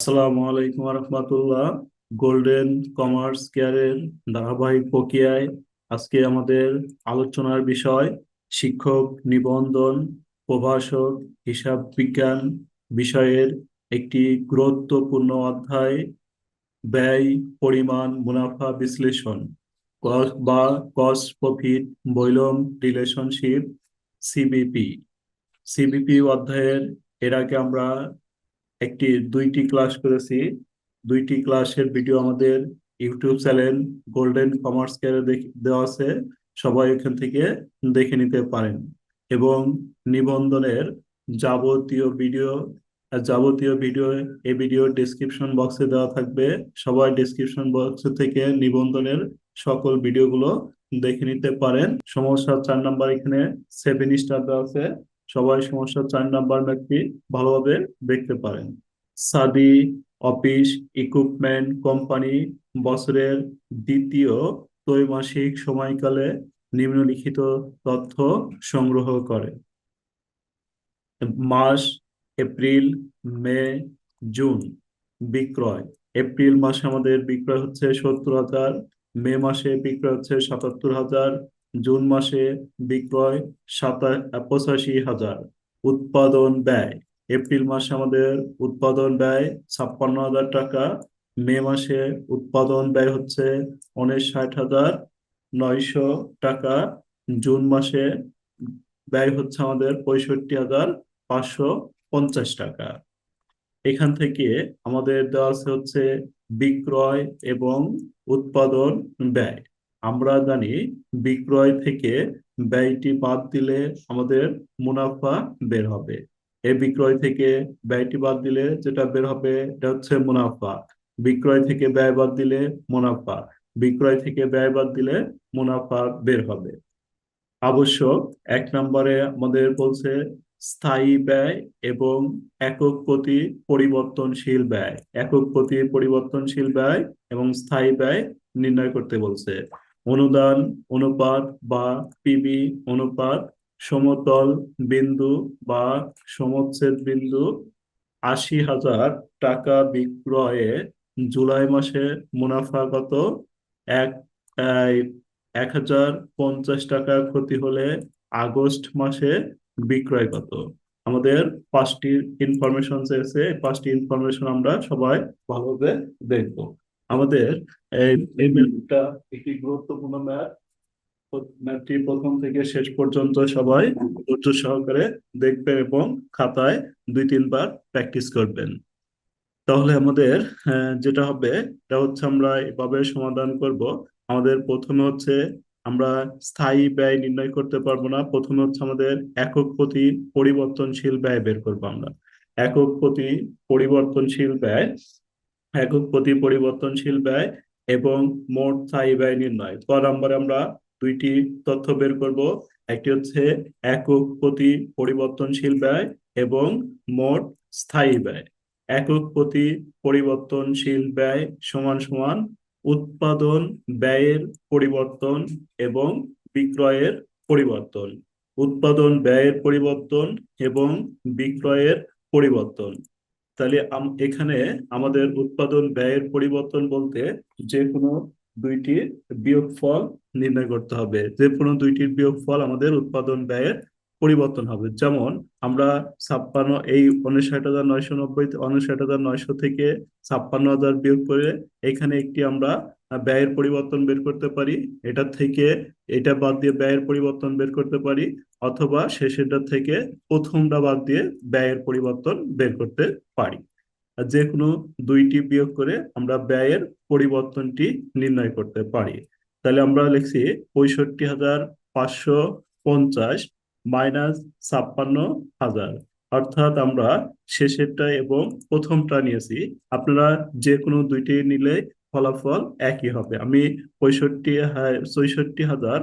আসসালামু আলাইকুম রহমতুল্লাহ golden commerce কেয়ারের ধারাবাহিক প্রক্রিয়ায় আজকে আমাদের আলোচনার বিষয় শিক্ষক নিবন্ধন, প্রভাষক, হিসাব বিজ্ঞান বিষয়ের একটি গুরুত্বপূর্ণ অধ্যায়, ব্যয়, পরিমাণ, মুনাফা বিশ্লেষণ কস্ট বা cost profit volume relationship CVP CVP অধ্যায়ের, এর আগে আমরা একটি দুইটি ক্লাস করেছি। দুইটি ক্লাসের ভিডিও আমাদের ইউটিউব চ্যানেল গোল্ডেন কমার্স কেয়ারে দেওয়া আছে। সবাই এখান থেকে দেখে নিতে পারেন। এবং নিবন্ধনের যাবতীয় ভিডিও যাবতীয় ভিডিও এই ভিডিও ডেসক্রিপশন বক্সে দেওয়া থাকবে। সবাই ডেসক্রিপশন বক্স থেকে নিবন্ধনের সকল ভিডিওগুলো দেখে নিতে পারেন। সমস্যা চার নাম্বার এখানে সেভেন স্টার দেওয়া আছে। সবাই সমস্যা চার নাম্বার ম্যাপটি ভালোভাবে দেখতে পারেন। সাদি, অফিস ইকুইপমেন্ট কোম্পানি বছরের দ্বিতীয় ত্রৈমাসিক সময়কালে নিম্নলিখিত তথ্য সংগ্রহ করে। মাস, এপ্রিল, মে, জুন, বিক্রয়। এপ্রিল মাসে আমাদের বিক্রয় হচ্ছে সত্তর হাজার, মে মাসে বিক্রয় হচ্ছে সাতাত্তর হাজার জুন মাসে বিক্রয় সাতা পঁচাশি হাজার। উৎপাদন ব্যয়। এপ্রিল মাসে আমাদের উৎপাদন ব্যয় ছাপ্পান্ন হাজার টাকা। মে মাসে উৎপাদন ব্যয় হচ্ছে উনষাট হাজার নয়শো টাকা। জুন মাসে ব্যয় হচ্ছে আমাদের পঁয়ষট্টি হাজার পাঁচশো পঞ্চাশ টাকা। এখান থেকে আমাদের দেওয়া আছে হচ্ছে বিক্রয় এবং উৎপাদন ব্যয়। আমরা জানি বিক্রয় থেকে ব্যয়টি বাদ দিলে আমাদের মুনাফা বের হবে। এই বিক্রয় থেকে ব্যয়টি বাদ দিলে যেটা বের হবে, এটা হচ্ছে মুনাফা। বিক্রয় থেকে ব্যয় বাদ দিলে মুনাফা। বিক্রয় থেকে ব্যয় বাদ দিলে মুনাফা বের হবে। আবশ্যক, এক নম্বরে আমাদের বলছে স্থায়ী ব্যয় এবং একক প্রতি পরিবর্তনশীল ব্যয়। একক প্রতি পরিবর্তনশীল ব্যয় এবং স্থায়ী ব্যয় নির্ণয় করতে বলছে। অনুদান, অনুপাত বা পিবি, অনুপাত, সমতল বিন্দু বা সমচ্ছেদ বিন্দু আশি হাজার টাকা বিক্রয়ে জুলাই মাসে মুনাফা কত? এক এক হাজার পঞ্চাশ টাকা ক্ষতি হলে আগস্ট মাসে বিক্রয় কত? আমাদের পাঁচটি ইনফরমেশন চেয়েছে পাঁচটি ইনফরমেশন আমরা সবাই ভালোভাবে দেখব। আমাদের এই একটি গুরুত্বপূর্ণ ম্যাথ। ম্যাথটি প্রথম থেকে শেষ পর্যন্ত সবাই ধৈর্য সহকারে দেখবেন এবং খাতায় দুই, তিনবার প্র্যাকটিস করবেন। তাহলে আমাদের যেটা হবে, এটা হচ্ছে আমরা এভাবে সমাধান করব। আমাদের প্রথমে হচ্ছে আমরা স্থায়ী ব্যয় নির্ণয় করতে পারব না। প্রথমে হচ্ছে আমাদের একক প্রতি পরিবর্তনশীল ব্যয় বের করব আমরা। একক প্রতি পরিবর্তনশীল ব্যয় একক প্রতি পরিবর্তনশীল ব্যয় এবং মোট স্থায়ী ব্যয় নির্ণয়। ক নম্বরে আমরা দুইটি তথ্য বের করব। একটি হচ্ছে একক প্রতি পরিবর্তনশীল ব্যয় এবং মোট স্থায়ী ব্যয়। একক প্রতি পরিবর্তনশীল ব্যয় সমান সমান উৎপাদন ব্যয়ের পরিবর্তন এবং বিক্রয়ের পরিবর্তন। উৎপাদন ব্যয়ের পরিবর্তন এবং বিক্রয়ের পরিবর্তন। তাহলে এখানে আমাদের উৎপাদন ব্যয়ের পরিবর্তন বলতে যে কোনো দুইটি বিয়োগফল নির্ণয় করতে হবে। যে কোনো দুইটির বিয়োগফল আমাদের উৎপাদন ব্যয়ের পরিবর্তন হবে। যেমন আমরা ছাপ্পান্ন, এই উনষাট হাজার নয়শো নব্বই উনষাট হাজার নয়শো থেকে ছাপ্পান্ন হাজার বিয়োগ করে এখানে একটি আমরা ব্যয়ের পরিবর্তন বের করতে পারি। এটা থেকে এটা বাদ দিয়ে ব্যয়ের পরিবর্তন বের করতে পারি, অথবা শেষেরটা থেকে প্রথমটা বাদ দিয়ে ব্যয়ের পরিবর্তন বের করতে পারি। যে কোনো দুইটি বিয়োগ করে আমরা ব্যয়ের পরিবর্তনটি নির্ণয় করতে পারি। তাহলে আমরা লিখছি পঁয়ষট্টি হাজার পাঁচশো পঞ্চাশ মাইনাস ছাপ্পান্ন হাজার। অর্থাৎ আমরা শেষেরটা এবং প্রথমটা নিয়েছি। আপনারা যে কোনো দুইটি নিলে ফলাফল একই হবে। আমি পঁয়ষট্টি চৌষট্টি হাজার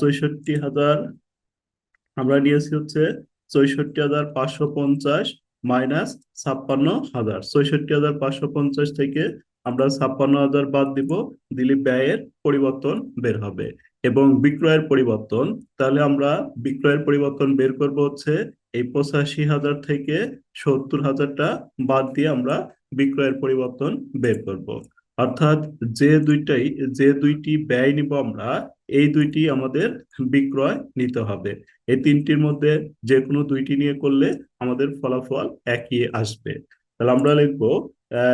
চৌষট্টি হাজার, আমরা নিয়েছি হচ্ছে চৌষট্টি হাজার পাঁচশো পঞ্চাশ মাইনাস ছাপ্পান্ন হাজার। চৌষট্টি হাজার পাঁচশো পঞ্চাশ থেকে আমরা ছাপ্পান্ন হাজার বাদ দিব, দিলে ব্যয়ের পরিবর্তন বের হবে। এবং বিক্রয়ের পরিবর্তন, তাহলে আমরা বিক্রয়ের পরিবর্তন বের করব হচ্ছে এই পঁচাশি হাজার থেকে সত্তর হাজারটা বাদ দিয়ে আমরা বিক্রয়ের পরিবর্তন বের করব। অর্থাৎ যে দুইটাই, যে দুইটি ব্যয় নিব আমরা, এই দুইটি আমাদের বিক্রয় নিতে হবে। এই তিনটির মধ্যে যে কোনো দুইটি নিয়ে করলে আমাদের ফলাফল একই আসবে। তাহলে আমরা লিখব,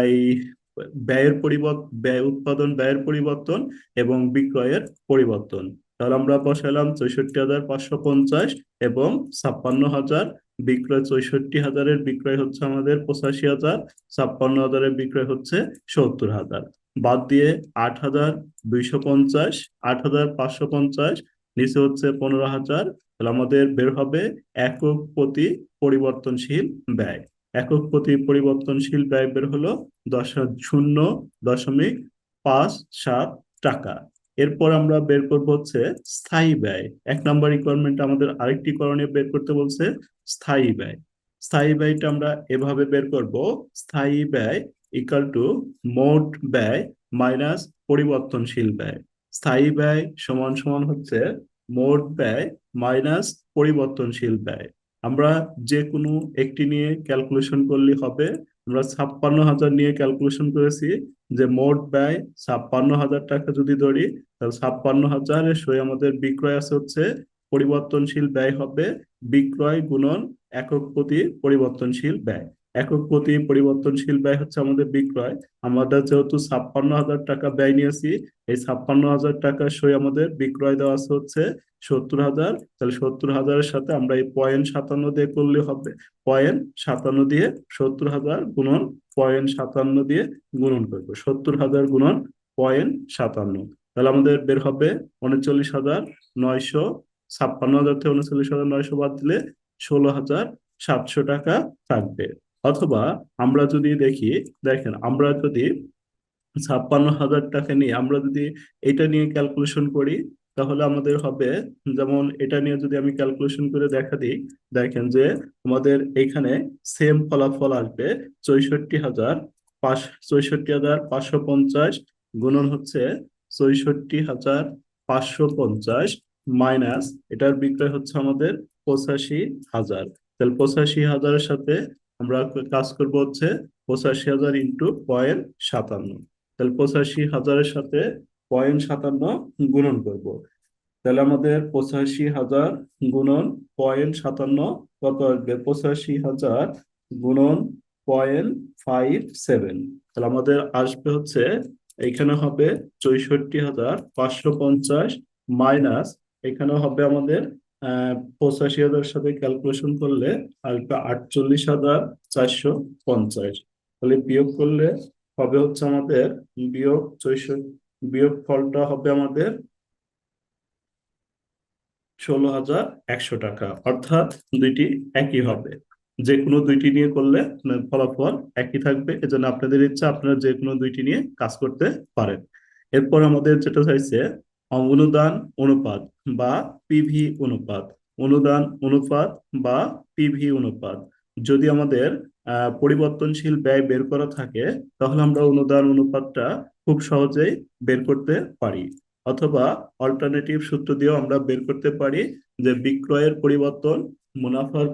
এই ব্যয়ের পরিবর্তন ব্যয় উৎপাদন, ব্যয়ের পরিবর্তন এবং বিক্রয়ের পরিবর্তন। তাহলে আমরা বসালাম চৌষট্টি হাজার পাঁচশো পঞ্চাশ এবং ছাপ্পান্ন হাজার বিক্রয়, চৌষট্টি হাজারের বিক্রয় হচ্ছে আমাদের পঁচাশি হাজার, ছাপ্পান্ন হাজারের বিক্রয় হচ্ছে সত্তর হাজার। বাদ দিয়ে আট হাজার দুইশো পঞ্চাশ, আট হাজার পাঁচশো পঞ্চাশ, নিচে হচ্ছে পনেরো হাজার। তাহলে আমাদের বের হবে একক প্রতি পরিবর্তনশীল ব্যয়। একক প্রতি পরিবর্তনশীল ব্যয় বের হলো দশ শূন্য দশমিক পাঁচ সাত টাকা। এরপর আমরা বের করব হচ্ছে স্থায়ী ব্যয়। এক নম্বর রিকোয়ারমেন্ট আমাদের আরেকটি করণীয় বের করতে বলছে স্থায়ী ব্যয়। স্থায়ী ব্যয়টা আমরা এভাবে বের করব, স্থায়ী ব্যয় ইকাল টু মোট ব্যয় মাইনাস পরিবর্তনশীল ব্যয়। স্থায়ী ব্যয় সমান সমান হচ্ছে মোট ব্যয় মাইনাস পরিবর্তনশীল ব্যয়। আমরা যে কোনো একটি নিয়ে ক্যালকুলেশন করলে হবে। আমরা ছাপ্পান্ন হাজার নিয়ে ক্যালকুলেশন করেছি যে মোট ব্যয় ছাপ্পান্ন হাজার টাকা যদি ধরি, তাহলে ছাপ্পান্ন হাজার সই আমাদের বিক্রয় আছে হচ্ছে পরিবর্তনশীল ব্যয় হবে। বিক্রয় গুণন একক প্রতি পরিবর্তনশীল ব্যয়। একক প্রতি পরিবর্তনশীল ব্যয় হচ্ছে আমাদের বিক্রয়। আমরা যেহেতু ছাপ্পান্ন হাজার টাকা ব্যয় নিয়েছি, এই ছাপ্পান্ন হাজার টাকা সই আমাদের বিক্রয় দেওয়া আছে হচ্ছে সত্তর হাজার। তাহলে সত্তর হাজারের সাথে আমরা এই পয়েন্ট সাতান্ন দিয়ে করলে হবে, পয়েন্ট সাতান্ন দিয়ে সত্তর হাজার গুণন পয়েন্ট সাতান্ন দিয়ে গুণন করব, সত্তর হাজার গুণন পয়েন্ট সাতান্ন। তাহলে আমাদের বের হবে উনচল্লিশ হাজার নয়শো ছাপ্পান্ন, হাজার থেকে উনচল্লিশ হাজার নয়শো বাদ দিলে ষোলো হাজার সাতশো টাকা থাকবে। অথবা আমরা যদি দেখি, দেখেন আমরা যদি ছাপ্পান্ন হাজার টাকা নিয়ে, আমরা যদি এটা নিয়ে ক্যালকুলেশন করি, তাহলে আমাদের হবে, যেমন এটা নিয়ে যদি আমি ক্যালকুলেশন করে দেখা দিই, দেখেন যে আমাদের এখানে সেম ফলাফল আসবে চৌষট্টি হাজার পাঁচ, চৌষট্টি হাজার পাঁচশো পঞ্চাশ গুণন হচ্ছে চৌষট্টি হাজার পাঁচশো পঞ্চাশ মাইনাস এটার বিক্রয় হচ্ছে আমাদের পঁচাশি হাজার। তাহলে পঁচাশি হাজারের সাথে আমরা কাজ করব হচ্ছে পঁচাশি হাজার ইন্টু পয়েন্ট সাতান্ন। তাহলে পঁচাশি হাজারের সাথে পয়েন্ট সাতান্ন গুণন করব। তাহলে আমাদের পঁচাশি হাজার গুণন পয়েন্ট সাতান্ন কত আসবে? পঁচাশি হাজার গুণন পয়েন্ট ফাইভ সেভেন। তাহলে আমাদের আসবে হচ্ছে এখানে হবে চৌষট্টি হাজার পাঁচশো পঞ্চাশ মাইনাস এখানে হবে আমাদের পঁচাশি হাজার সাথে ক্যালকুলেশন করলে আসবে আটচল্লিশ হাজার চারশো পঞ্চাশ। তাহলে বিয়োগ করলে হবে হচ্ছে আমাদের, বিয়োগ বিয়োগ ফলটা হবে আমাদের ষোলো হাজার একশো টাকা। অর্থাৎ দুইটি একই হবে। যে কোনো দুইটি নিয়ে করলে ফলাফল একই থাকবে। এজন্য আপনাদের ইচ্ছা আপনারা যে কোনো দুইটি নিয়ে কাজ করতে পারেন। এরপর আমাদের যেটা চাইছে অনুদান অনুপাত বা পিভি অনুপাত। অনুদান অনুপাত বা পিভি অনুপাত। যদি আমাদের পরিবর্তনশীল ব্যয় বের করা থাকে, তাহলে আমরা অনুদান অনুপাতটা খুব সহজেই বের করতে পারি। অথবা অল্টারনেটিভ সূত্র দিয়েও আমরা বের করতে পারি যে বিক্রয়ের পরিবর্তন, মুনাফার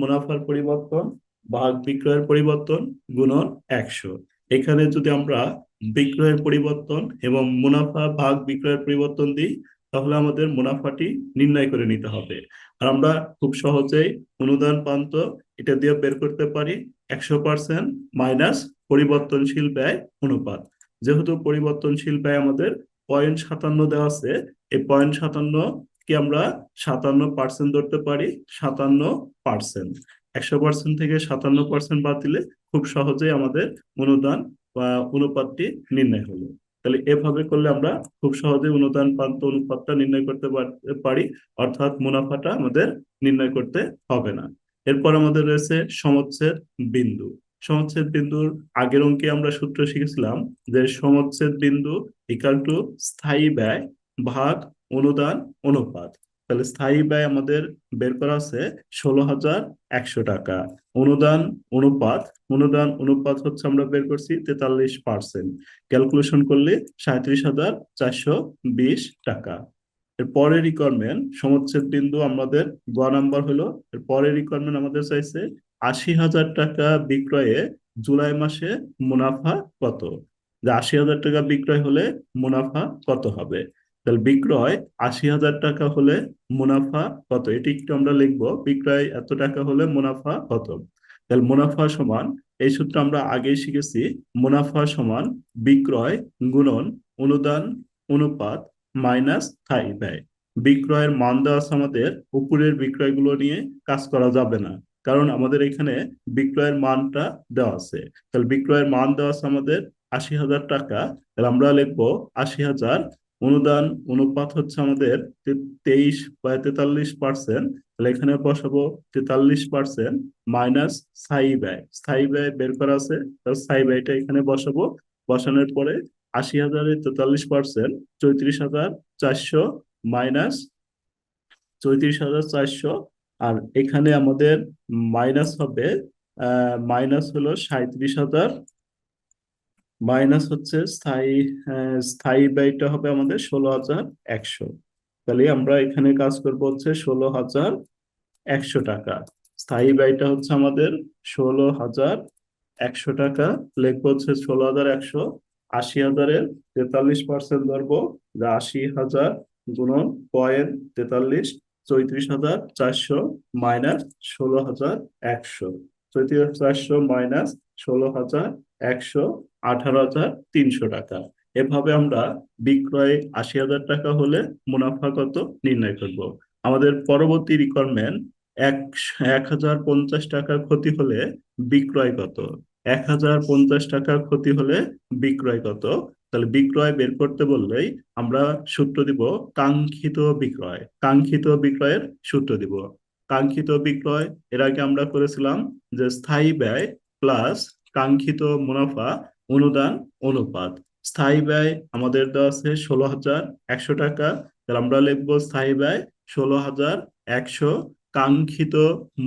মুনাফার পরিবর্তন ভাগ বিক্রয়ের পরিবর্তন গুণন একশো। এখানে যদি আমরা বিক্রয়ের পরিবর্তন এবং মুনাফা ভাগ বিক্রয়ের পরিবর্তন দিই, তাহলে আমাদের মুনাফাটি নির্ণয় করে নিতে হবে। আর আমরা খুব সহজেই অনুদান প্রান্ত এটা দিয়ে বের করতে পারি, একশো পার্সেন্ট মাইনাস পরিবর্তনশীল ব্যয় অনুপাত। যেহেতু পরিবর্তনশীল ব্যয় আমাদের পয়েন্ট সাতান্ন দেওয়া আছে, এই পয়েন্ট সাতান্ন কি আমরা সাতান্ন পার্সেন্ট ধরতে পারি, সাতান্ন পার্সেন্ট। একশো পার্সেন্ট থেকে সাতান্ন পার্সেন্ট বাদ দিলে খুব সহজেই আমাদের অনুদান বা অনুপাতটি নির্ণয় হলো। তাহলে এভাবে করলে আমরা খুব সহজে অনুদান, প্রান্ত অনুপাতটা নির্ণয় করতে পারি অর্থাৎ মুনাফাটা আমাদের নির্ণয় করতে হবে না। এরপর আমাদের রয়েছে সমচ্ছেদ বিন্দু। সমচ্ছেদ বিন্দুর আগের অঙ্কে আমরা সূত্র শিখেছিলাম যে সমচ্ছেদ বিন্দু ইকাল টু স্থায়ী ব্যয় ভাগ অনুদান, অনুপাত। তাহলে স্থায়ী ব্যয় আমাদের বের করা আছে ষোলো হাজার একশো টাকা। অনুদান, অনুপাত অনুদান, অনুপাত হচ্ছে আমরা বের করছি তেতাল্লিশ পার্সেন্ট। ক্যালকুলেশন করলে সাঁত্রিশ হাজার চারশো বিশ টাকা। এর পরের রিকোয়ারমেন্ট সমচ্ছেদ বিন্দু আমাদের গ নাম্বার হলো, এর পরের রিকোয়ারমেন্ট আমাদের চাইছে আশি হাজার টাকা বিক্রয়ে জুলাই মাসে মুনাফা কত? যে আশি হাজার টাকা বিক্রয় হলে মুনাফা কত হবে? তাহলে বিক্রয় আশি হাজার টাকা হলে মুনাফা কত? এটি একটু আমরা লিখব, বিক্রয় এত টাকা হলে মুনাফা কত? তাহলে মুনাফা সমান, এই সূত্র আমরা আগেই শিখেছি, মুনাফা সমান বিক্রয় গুণন অনুদান অনুপাত মাইনাস স্থায়ী ব্যয়। বিক্রয়ের মান দেওয়া আমাদের, উপরের বিক্রয়গুলো নিয়ে কাজ করা যাবে না। কারণ আমাদের এখানে বিক্রয়ের মানটা দেওয়া আছে। তাহলে বিক্রয়ের মান দেওয়া আছে আমাদের আশি হাজার টাকা, তাহলে আমরা লিখব আশি হাজার অনুদান অনুপাত হচ্ছে আমাদের তেইশ বা তেতাল্লিশ পার্সেন্ট তাহলে এখানে বসাবো তেতাল্লিশ পার্সেন্ট মাইনাস স্থায়ী ব্যয়। স্থায়ী ব্যয় বের করা আছে, তাহলে স্থায়ী ব্যয়টা এখানে বসাবো। বসানোর পরে আশি হাজারের তেতাল্লিশ পার্সেন্ট চৌত্রিশ হাজার চারশো মাইনাস চৌত্রিশ হাজার চারশো, আর এখানে আমাদের মাইনাস হবে মাইনাস হলো সাঁইত্রিশ হাজার মাইনাস হচ্ছে স্থায়ী আহ, স্থায়ী ব্যয়টা হবে আমাদের ষোলো হাজার একশো। তাহলে আমরা এখানে কাজ করব হচ্ছে ষোলো হাজার একশো টাকা। স্থায়ী ব্যয়টা হচ্ছে আমাদের ষোলো হাজার একশো টাকা। লিখব হচ্ছে ষোলো হাজার একশো আশি হাজারের তেতাল্লিশ পার্সেন্ট ধরবো। যা আশি হাজার গুণন পয়েন্ট তেতাল্লিশ চৌত্রিশ হাজার চারশো মাইনাস ষোলো হাজার একশো। হাজার চারশো মাইনাস ষোলো হাজার একশো আঠারো হাজার তিনশো টাকা। এভাবে আমরা বিক্রয় আশি হাজার টাকা হলে মুনাফা কত নির্ণয় করব। আমাদের পরবর্তী রিকোয়ারমেন্ট এক এক হাজার পঞ্চাশ টাকা ক্ষতি হলে বিক্রয় কত? এক হাজার পঞ্চাশ টাকা ক্ষতি হলে বিক্রয় কত? তাহলে বিক্রয় বের করতে বললেই আমরা সূত্র দিব কাঙ্ক্ষিত বিক্রয়। কাঙ্ক্ষিত বিক্রয়ের সূত্র দিব। কাঙ্ক্ষিত বিক্রয়, এর আগে আমরা করেছিলাম যে স্থায়ী ব্যয় প্লাস কাঙ্ক্ষিত মুনাফা, অনুদান, অনুপাত। স্থায়ী ব্যয় আমাদের দেওয়া আছে ষোলো হাজার একশো টাকা। তাহলে আমরা লিখব স্থায়ী ব্যয় ষোলো হাজার একশো কাঙ্ক্ষিত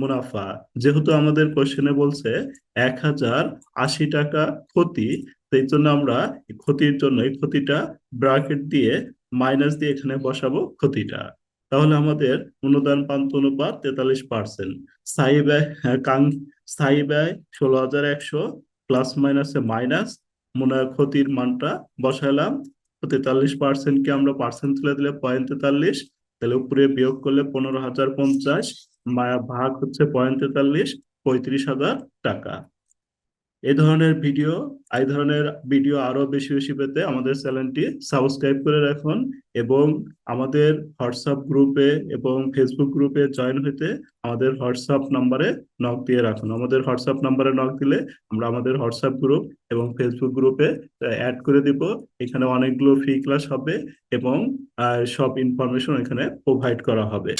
মুনাফা। যেহেতু আমাদের কোশ্চেনে বলছে এক হাজার আশি টাকা ক্ষতি সেই জন্য আমরা ক্ষতির জন্য, এই ক্ষতিটা ব্র্যাকেট দিয়ে মাইনাস দিয়ে এখানে বসাবো ক্ষতিটা। তাহলে আমাদের অনুদান পান্ত অনুপাত তেতাল্লিশ পার্সেন্ট স্থায়ী ব্যয় হ্যাঁ, কাং স্থায়ী ব্যয় ষোলো হাজার একশো প্লাস মাইনাসে মাইনাস মনে ক্ষতির মানটা বসালাম তেতাল্লিশ পার্সেন্ট পার্সেন্টকে আমরা পার্সেন্ট তুলে দিলে পয়েন্ট তেতাল্লিশ তাহলে উপরে বিয়োগ করলে পনেরো হাজার পঞ্চাশ ভাগ হচ্ছে পয়েন্ট তেতাল্লিশ পঁয়ত্রিশ হাজার টাকা। এই ধরনের ভিডিও, এই ধরনের ভিডিও আরও বেশি বেশি পেতে আমাদের চ্যানেলটি সাবস্ক্রাইব করে রাখুন এবং আমাদের হোয়াটসঅ্যাপ গ্রুপে এবং ফেসবুক গ্রুপে জয়েন হতে আমাদের হোয়াটসঅ্যাপ নাম্বারে নক দিয়ে রাখুন। আমাদের হোয়াটসঅ্যাপ নাম্বারে নক দিলে আমরা আমাদের হোয়াটসঅ্যাপ গ্রুপ এবং ফেসবুক গ্রুপে অ্যাড করে দিব। এখানে অনেকগুলো ফ্রি ক্লাস হবে এবং সব ইনফরমেশন এখানে প্রোভাইড করা হবে।